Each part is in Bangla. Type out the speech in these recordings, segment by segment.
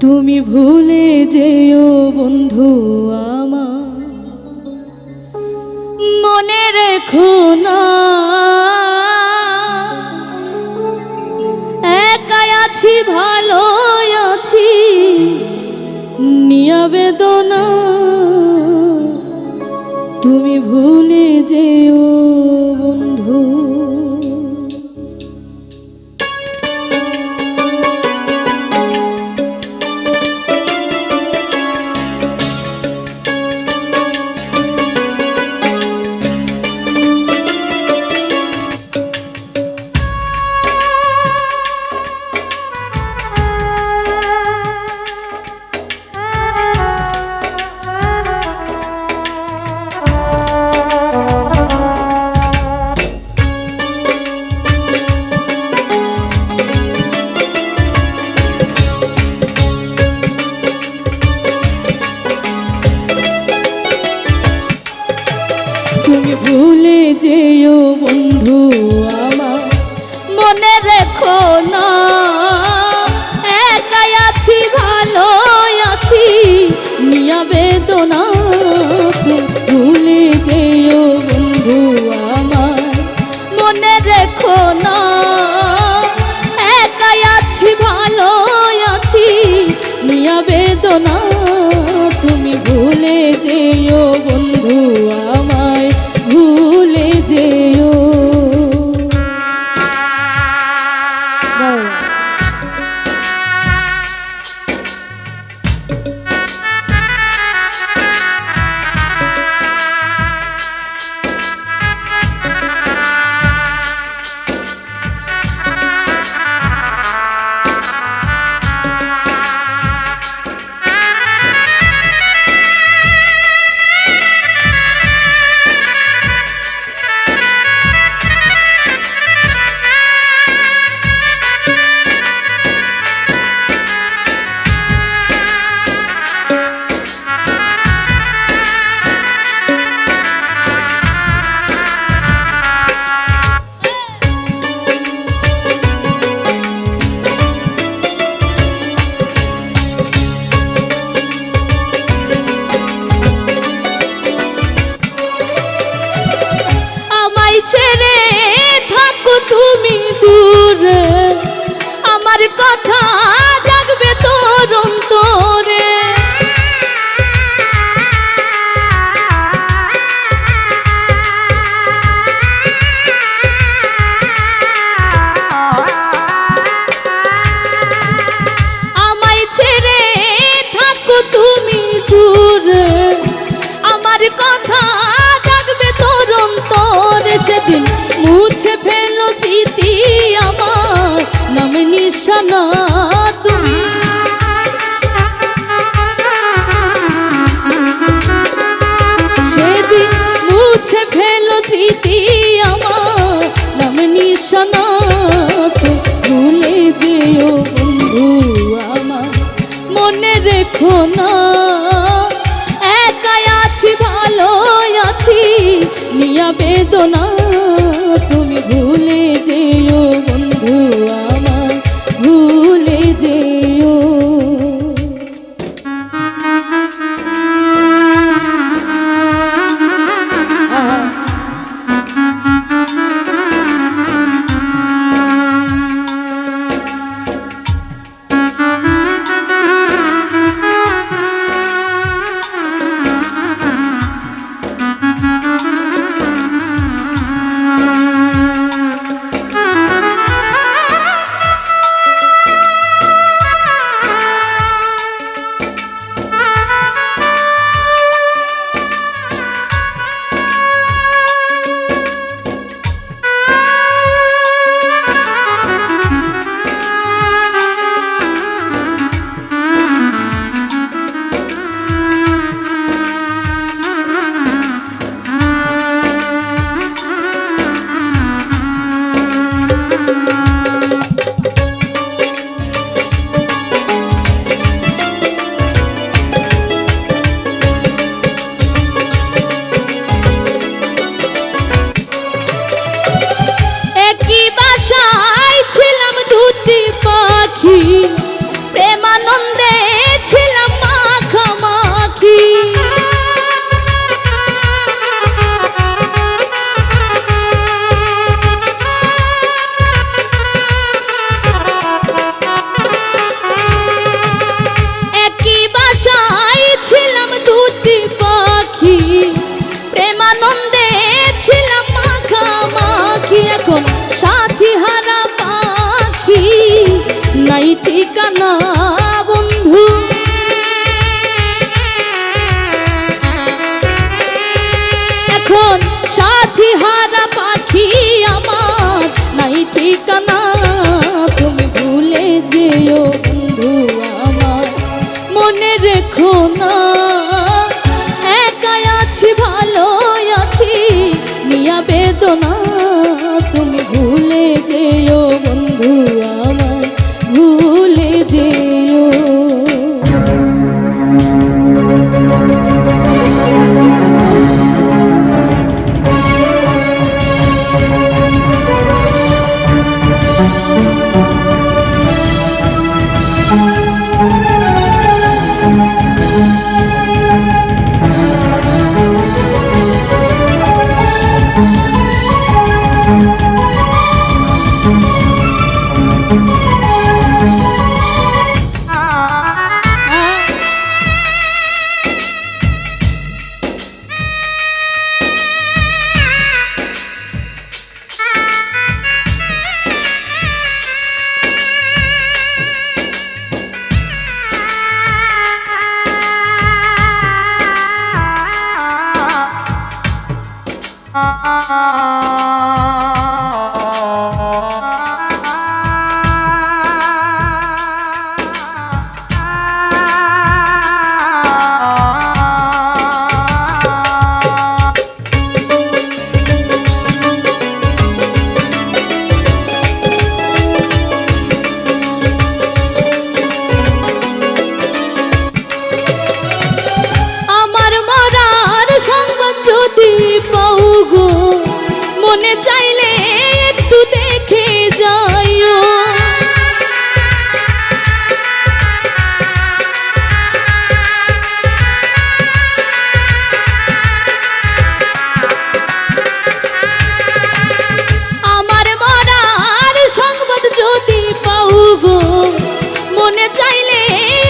তুমি ভুলে যেও বন্ধু আমার। মনে রেখো না। একাই আছি ভালো ভুলে যেও বন্ধু আমার। মনে রেখো না, একাই আছি ভালো আছি। নিয়া বেদনা ভুলে যেও বন্ধু আমার। মনে রেখো না মুছে ফেলো স্মৃতি আমার, নামে নিশানা তুমি। সেদিন মুছে ফেলো স্মৃতি আমার, নামে নিশানা তো ভুলে যেও বন্ধু আমার। মনে রেখো না, একাই আছি ভালো আছি, নিয়া বেদনা ঠিকানা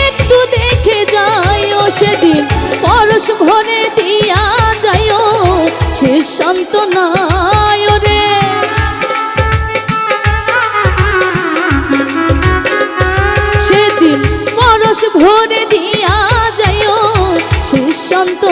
একটু দেখে যাইও সেদিন। পরশ ভরে দিয়া যাইও, সে শান্ত নায় রে। সেদিন পরশ ভরে দিয়া যাইও, সে শান্ত